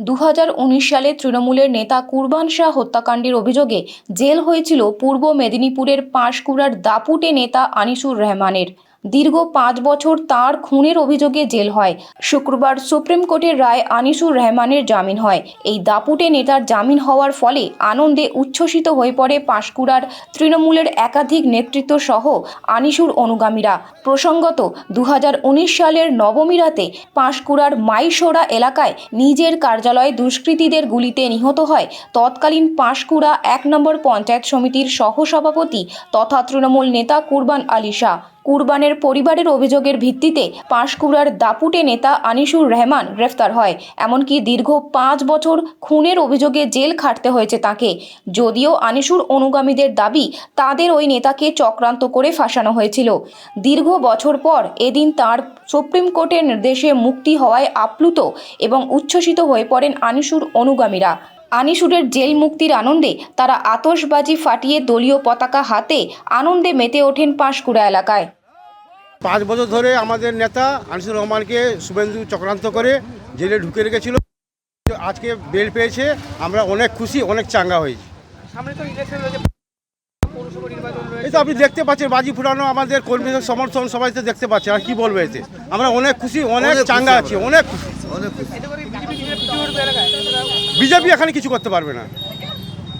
দু হাজার উনিশ সালে তৃণমূলের নেতা কুরবান শাহ হত্যাকাণ্ডের অভিযোগে জেল হয়েছিল পূর্ব মেদিনীপুরের পাঁশকুড়ার দাপুটে নেতা আনিসুর রহমানের। দীর্ঘ পাঁচ বছর তার খুনের অভিযোগে জেল হয়। শুক্রবার সুপ্রিম কোর্টের রায় আনিসুর রহমানের জামিন হয়। এই দাপুটে নেতার জামিন হওয়ার ফলে আনন্দে উচ্ছ্বসিত হয়ে পড়ে পাঁশকুড়ার তৃণমূলের একাধিক নেতৃত্ব সহ আনিসুর অনুগামীরা। প্রসঙ্গত দু হাজার উনিশ সালের নবমী রাতে পাঁশকুড়ার মাইসোরা এলাকায় নিজের কার্যালয়ে দুষ্কৃতীদের গুলিতে নিহত হয়। তৎকালীন পাঁশকুড়া এক নম্বর পঞ্চায়েত সমিতির সহসভাপতি তথা তৃণমূল নেতা কুরবান আলী শাহ। কুরবানের পরিবারের অভিযোগের ভিত্তিতে পাঁশকুড়ার দাপুটে নেতা আনিসুর রহমান গ্রেফতার হয়। এমনকি দীর্ঘ পাঁচ বছর খুনের অভিযোগে জেল খাটতে হয়েছে তাকে। যদিও আনিসুর অনুগামীদের দাবি, তাদের ওই নেতাকে চক্রান্ত করে ফাঁসানো হয়েছিল। দীর্ঘ বছর পর এদিন তার সুপ্রিম কোর্টের নির্দেশে মুক্তি হওয়ায় আপ্লুত এবং উচ্ছ্বসিত হয়ে পড়েন আনিসুর অনুগামীরা। আনিসুরের জেল মুক্তির আনন্দে তারা আতশবাজি ফাটিয়ে দলীয় পতাকা হাতে আনন্দে মেতে ওঠেন পাঁশকুড়া এলাকায়। পাঁচ বছর ধরে আমাদের নেতা আনিসুর রহমানকে শুভেন্দু চক্রান্ত করে জেলে ঢুকে রেখেছিল। আজকে বেল পেয়েছে আমরা অনেক খুশি অনেক চাঙ্গা হয়েছি। এই তো আপনি দেখতে পাচ্ছেন বাজি ফুটানো আমাদের কর্মীদের সমর্থন সবাই তো দেখতে পাচ্ছে আর কি বলব এতে? আমরা অনেক খুশি অনেক চাঙ্গা আছি অনেক খুশি। বিজেপি এখানে কিছু করতে পারবে না।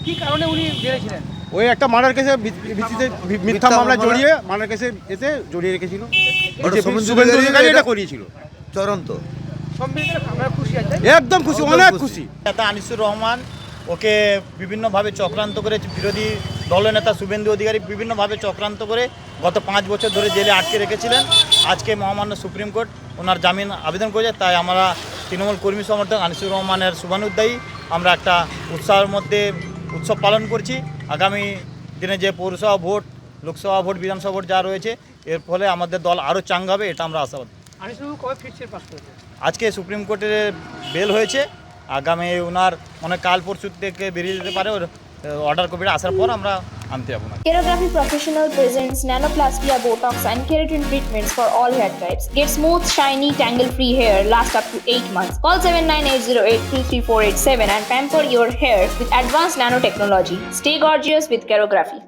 কি কারণে উনি জেলেছিলেন ওই একটা মার্ডার কেসে ভিত্তিতে মিথ্যা মামলা। জড়িয়ে মার্ডার কেসে এতে জড়িয়ে রেখেছিল। শুভেন্দু অধিকারী এটা এটা- করিয়েছিল। চরন্ত খুশি একদম খুশি অনেক খুশি। খুশি। নেতা আনিসুর রহমান ওকে বিভিন্নভাবে চক্রান্ত করে বিরোধী দলনেতা শুভেন্দু অধিকারী বিভিন্নভাবে চক্রান্ত করে গত পাঁচ বছর ধরে জেলে আটকে রেখেছিলেন। আজকে মহামান্য সুপ্রিম কোর্ট ওনার জামিন আবেদন করেছে তাই আমরা তৃণমূল কর্মী সমর্থক আনিসুর রহমানের শুভানুদ্দায়ী আমরা একটা উৎসাহের মধ্যে উৎসব পালন করছি। আগামী দিনে যে পৌরসভা ভোট লোকসভা ভোট বিধানসভা ভোট যা রয়েছে এর ফলে আমাদের দল আরও চাঙ্গা হবে এটা আমরা আশাবাদ। আজকে সুপ্রিম কোর্টের বেল হয়েছে। আগামী ওনার অনেক কাল পরশু থেকে বেরিয়ে যেতে পারে ওর অর্ডার কপিটা আসার পর আমরা আনতে যাব না Kerography Professional presents nanoplastia, Botox, and keratin treatments for all hair types. Get smooth, shiny, tangle-free hair last up to 8 months. Call 7980833487 and pamper your hair with advanced nanotechnology. Stay gorgeous with Kerography.